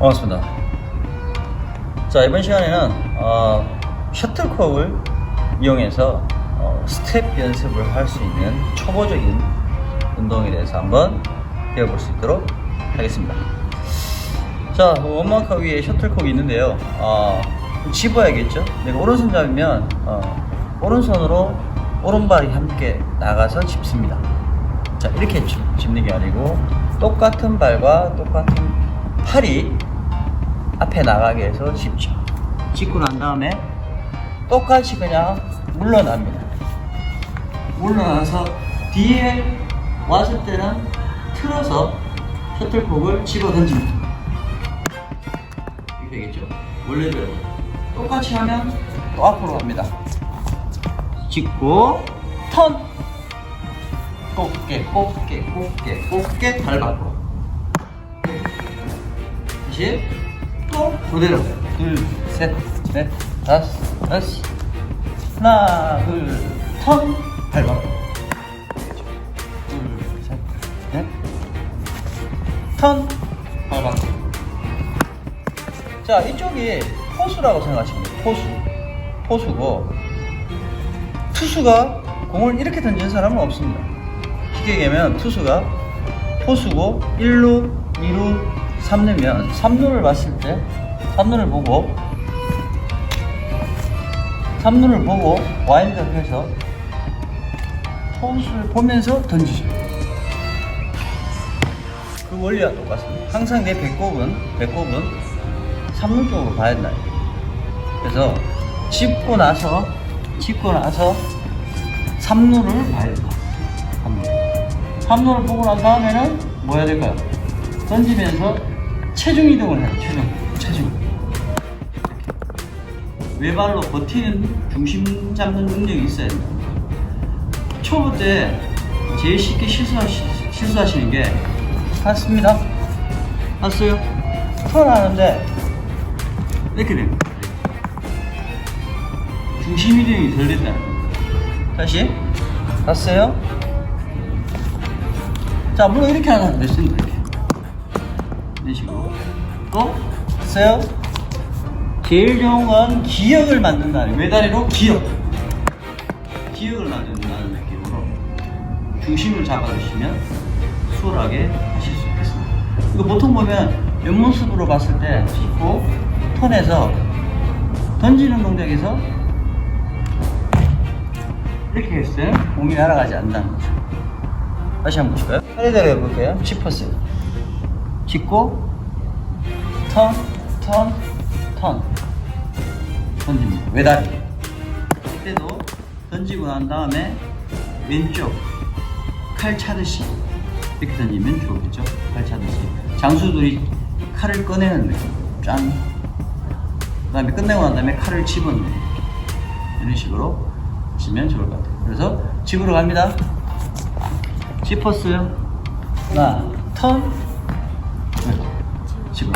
반갑습니다. 자, 이번 시간에는 어, 셔틀콕을 이용해서 어, 스텝 연습을 할 수 있는 초보적인 운동에 대해서 한번 배워볼 수 있도록 하겠습니다. 자, 원마카 위에 셔틀콕이 있는데요. 어, 집어야겠죠? 내가 오른손 잡으면 어, 오른손으로 오른발이 함께 나가서 짚습니다. 자, 이렇게 짚, 짚는 게 아니고 똑같은 발과 똑같은 팔이 앞에 나가게 해서 짚죠. 짚고 난 다음에 똑같이 그냥 물러납니다. 물러나서 뒤에 왔을 때는 틀어서 셔틀콕을 집어 던집니다. 이렇게 되겠죠? 원래대로 똑같이 하면 또 앞으로 갑니다. 짚고 턴 곱게 곱게 곱게 곱게 발 밖으로 다시 또 그대로. 둘 셋 넷 다섯 다섯. 하나 둘턴발 밖으로 둘셋 넷턴발 밖으로 자 이쪽이 포수라고 생각하시면 돼요. 포수. 포수고 투수가 공을 이렇게 던지는 사람은 없습니다. 쉽게 얘기하면 투수가 포수고 1루, 2루, 3루면 3루를 봤을 때 3루를 보고 3루를 보고 와인드업 해서 포수를 보면서 던지죠 그 원리와 똑같습니다. 항상 내 배꼽은 배꼽은 3루 쪽으로 봐야 된다. 그래서 짚고 나서 짚고 나서 3루를 봐야 된다. 3루 3루를 보고 난 다음에는 뭐 해야 될까요? 던지면서 체중 이동을 해요. 체중. 체중 외발로 버티는 중심 잡는 능력이 있어야 된다. 초보 때 제일 쉽게 실수하시, 실수하시는 게 봤습니다. 봤어요? 턴하는데 이렇게 됩니다. 중심 이동이 덜 거예요 다시. 봤어요? 자 물론 이렇게 사람도 있습니다 이렇게. 이런 식으로 또? 봤어요? 제일 좋은 건 기억을 만든다는 외다리로 기억. 기억을 만든다는 느낌으로 중심을 잡아주시면 수월하게 하실 수 있겠습니다. 이거 보통 보면 옆모습으로 봤을 때 짚고 턴에서 던지는 동작에서 이렇게 했어요 공이 날아가지 않는다는 거죠. 다시 한번 보실까요? 차례대로 해볼까요? 짚었어요. 짚고 턴, 턴, 턴. 던집니다. 외다리. 그때도 던지고 난 다음에 왼쪽 칼 차듯이 이렇게 던지면 좋겠죠? 칼 차듯이. 장수들이 칼을 꺼내는 느낌. 짠. 그 다음에 끝내고 난 다음에 칼을 집어넣는 이런 식으로 하시면 좋을 것 같아요. 그래서 집으로 갑니다. 짚었어요. 하나 턴. 네. 집으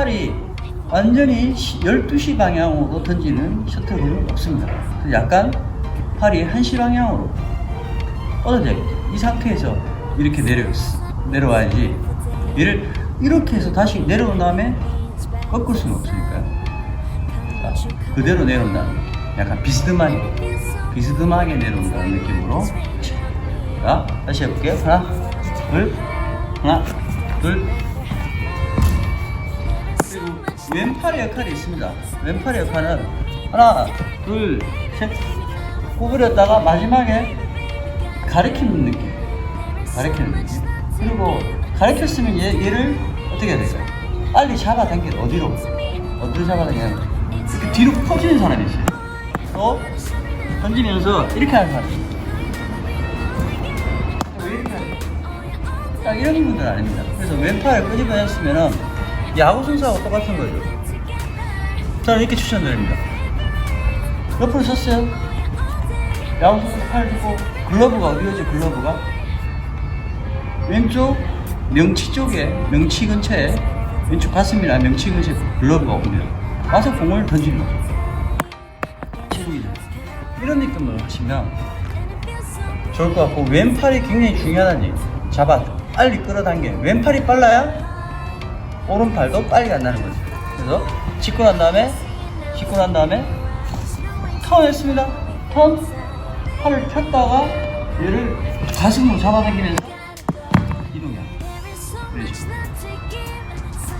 팔이 완전히 12시 방향으로 던지는 셔틀은 없습니다. 약간 팔이 1시 방향으로 뻗어져야겠죠. 이 상태에서 이렇게 내려, 내려와야지 얘를 이렇게 해서 다시 내려온 다음에 꺾을 수는 없으니까요. 자, 그대로 내려온다는. 약간 비스듬하게, 비스듬하게 내려온다는 느낌으로. 자, 다시 해볼게요. 하나, 둘, 하나, 왼팔의 역할이 있습니다. 왼팔의 역할은 하나, 둘, 셋 구부렸다가 마지막에 가리키는 느낌. 가리키는 느낌. 그리고 가리켰으면 얘, 얘를 어떻게 해야 될까요? 빨리 잡아당겨 어디로? 어디로 잡아당겨야 이렇게 뒤로 퍼지는 사람이 있어요. 또 던지면서 이렇게 하는 있어요. 왜 이렇게 거예요? 딱 이런 분들은 아닙니다. 그래서 왼팔을 끄집어냈으면은 야구 선수하고 똑같은 거죠. 저는 이렇게 추천드립니다. 옆으로 섰어요. 선수 팔 들고 글러브가 어디였지 글러브가? 왼쪽 명치 쪽에 명치 근처에 왼쪽 가슴이나 명치 근처에 글러브가 오면 와서 공을 던지는 거죠. 체중이 이런 느낌으로 하시면 좋을 것 같고 왼팔이 굉장히 중요하다는 얘기 잡아 빨리 끌어당겨요. 왼팔이 빨라야 오른팔도 빨리 간다는 거죠. 그래서 짚고 난 다음에 짚고 난 다음에 턴 했습니다. 턴 팔을 폈다가 얘를 가슴으로 잡아당기면서 이동이야. 그렇죠.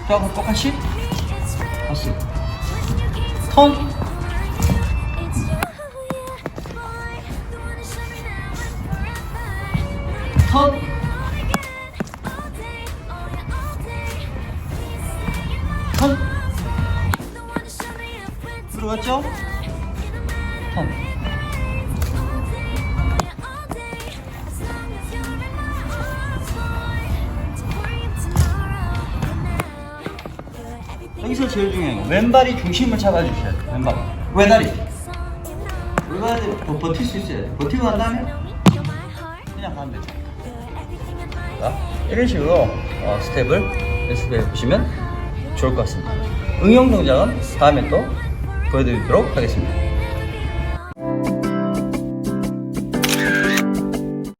자, 그럼 똑같이 다시 턴 턴, 턴 들어갔죠? 턴 여기서 제일 중요한 거 왼발이 중심을 잡아주셔야 돼요 왼발. 왼다리. 왼발이 버- 버틸 수 있어야 돼 버티고 난 다음에 그냥 가면 되죠. 자, 이런 식으로 어, 스텝을 연습해 보시면 좋을 것 같습니다. 응용 동작은 다음에 또 보여드리도록 하겠습니다